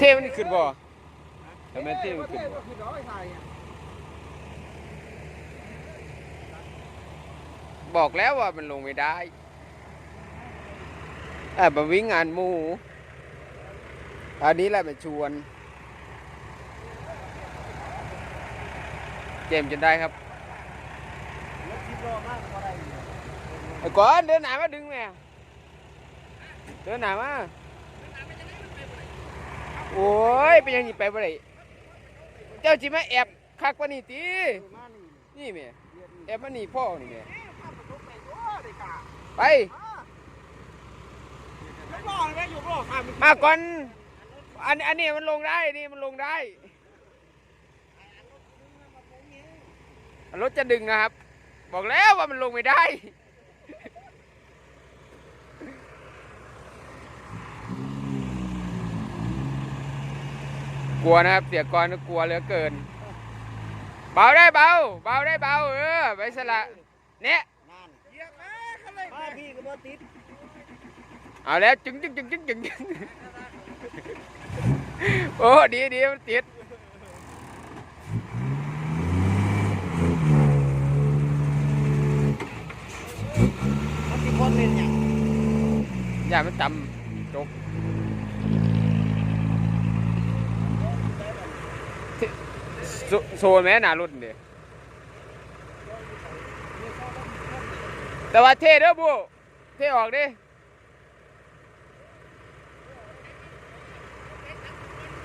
เทมันขึ้นบ่ทำไมเทมันขึ้นบ่คือร้อยไทยบอกแล้วว่ามันลงไม่ได้อะมาวิ่งงานมูอันนี้แหละมาชวนเจมส์จนได้ครับไอ้ก่อนเดินหนามาดึงแม่เดินหนามา โอ้ยเป็นยังไงไปบ่ได้เจ้าจิมาแอบคักกว่านี่ตีนี่แม่เรียแอบมานี่พ่อนี่แม่ข้ามปไม่พ่อดไม่อยู่รอดข้ามมาก่อนอันอันนี้มันลงได้นี่มันลงได้รถจะดึงนะครับ บอกแล้วว่ามันลงไม่ได้ กลัวนะครับเสียกรก็กลัวเหลือเกิน เบาได้เบา เบาได้เบาเออไปสละเนี่ยนั่นเหยียบแม่เขาเลยมาพี่ก็บ่ติดเอาแล้วจึงจึงจึงจึงจึงจึงโอ้ดีดีมันติดมันสิคนเป็นหยังอย่ามันต่ำจก โซโซแม่หนารุ่นเดียแต่ว่าเทเด้อบูเทออกดิ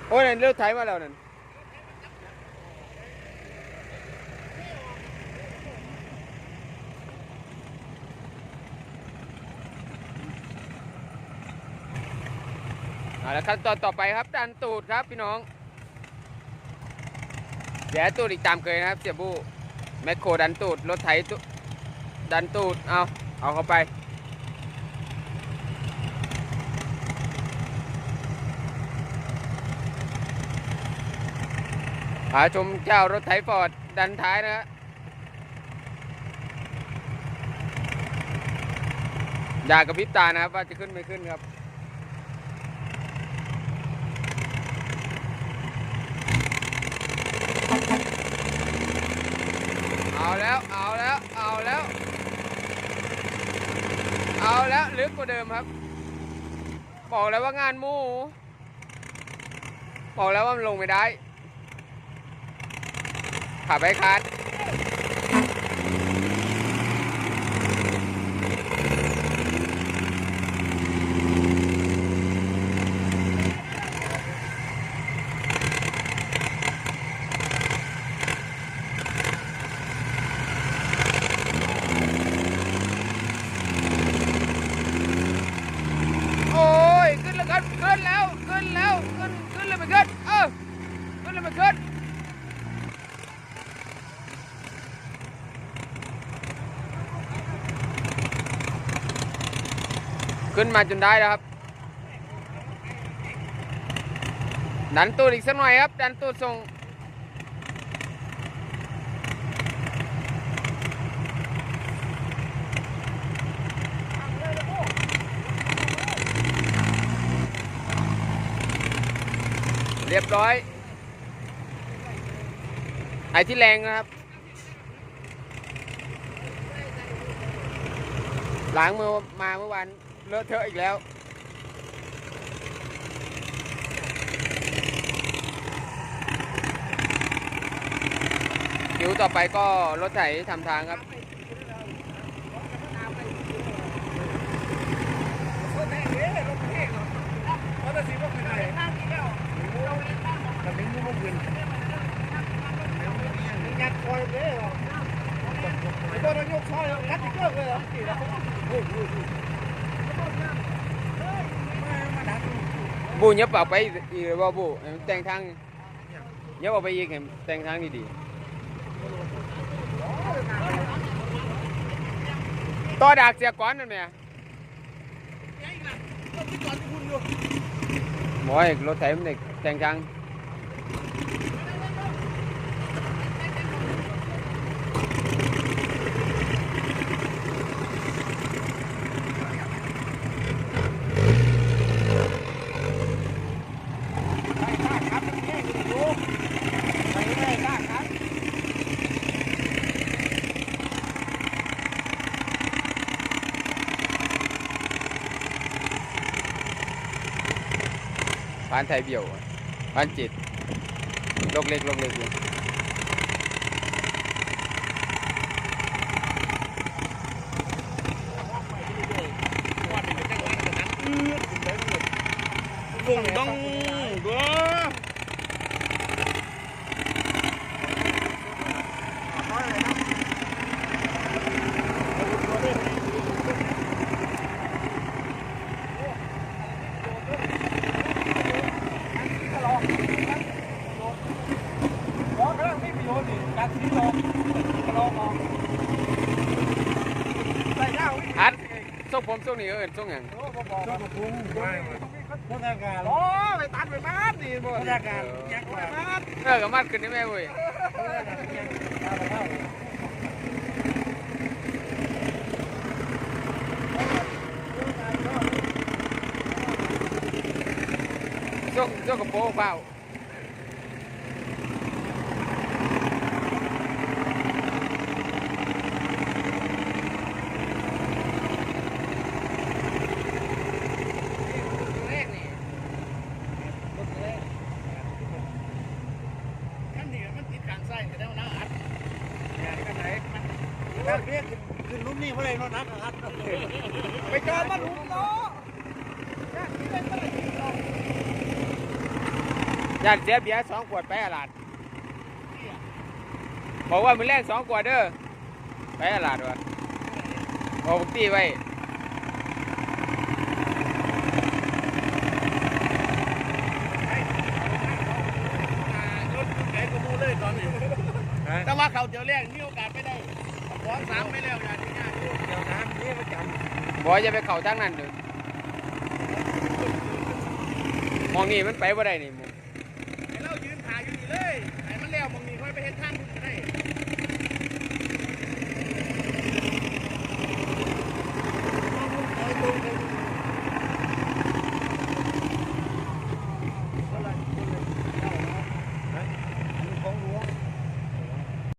โอ้ยนั่นเลือดไถมาแล้วนั่นเอาละขั้นตอนต่อไปครับดันตูดครับพี่น้อง ดี๋ยวตูดอีกตามเคยนะครับ เสียบูแมคโครดันตูด รถไถตุดันตูด เอา เอาเข้าไปพาชมเจ้ารถไถฟอร์ด ดันท้ายนะฮะอย่ากระพริบตานะครับ ว่าจะขึ้นไม่ขึ้นครับ เอาแล้วเอาแล้วเอาแล้ว เอาแล้วลึกกว่าเดิมครับ บอกแล้วว่างานมู บอกแล้วว่ามันลงไม่ได้ขับไปคัดโอ้ย ขึ้นแล้วครับขึ้นแล้ว ขึ้นแล้ว ขึ้น ขึ้นเลยไม่ขึ้น เออขึ้น เลยม่ขึ้นขึ้นมาจนได้แล้วครับ ดันตูดอีกสักหน่อยครับ ดันตูดส่ง เรียบร้อย ไอที่แรงนะครับ ล้างมือมาเมื่อวานเลอะเทอะอีกแล้วคิวต่อไปก็รถไถทำทางครับ รถแห้งเด้รถแห้งเนาะรถจะสิบ่ขึ้นได้นั่งอีกแล้วแต่ไม่รู้ว่าขึ้น ยัดคอยเด้อไอ้ตัวนั้นยกคอยแล้วงัดอีกเกิกเลยเหรอกี่แล้วโอ้โหมาดักบูย็บออกไปอีกว่าบูแต่งทางเย็บออกไปอีกแต่งทางดีๆต่อดากเสียก้อนนั่นไหมหมอยรถไถมันเด็กแต่งทาง ผ่านไทยเบี้ยวผ่านจิตลกเล็กลกเล็กอยู่ ส่งต้องเด้อ อ๋อกำลังไม่มีโยนนี่การที่ลองลองมองใส่หน้าวิ่ง อัด ส่งผมส่งนี่เอิ้นส่งหยังโอ้บ่บอกชอบกรุงไม่พนักงานโอ้ไปตัดไปบ้านดีบ่พนักงานยักษ์ไปบ้านเออก็มัดขึ้นได้แม่เว้ยส่งส่งกระโปรงเปล่า ขั้นนี้มันติดการใส่แต่ว่าน้าอัดงานกันไหนถ้าเรียกขึ้นรุ่นนี้เมื่อไรน้องนักอัดไปจอดมาหลุมเนาะญาติเสียเบียร์สองขวดไปอาลาดบอกว่ามือแรกสองขวดเด้อไปอาลาดวะบอกบุกตีไว้รถไหนก็มูเลยตอนนี้แต่ว่าเขาเจอแรกมีโอกาสไม่ได้ ขอสามไม่แล้วอย่างนี้เดี๋ยวน้ำนี่ประจำบอกจะไปเข่าทางนั้นเด้อมองนี่มันไปว่าได้นี่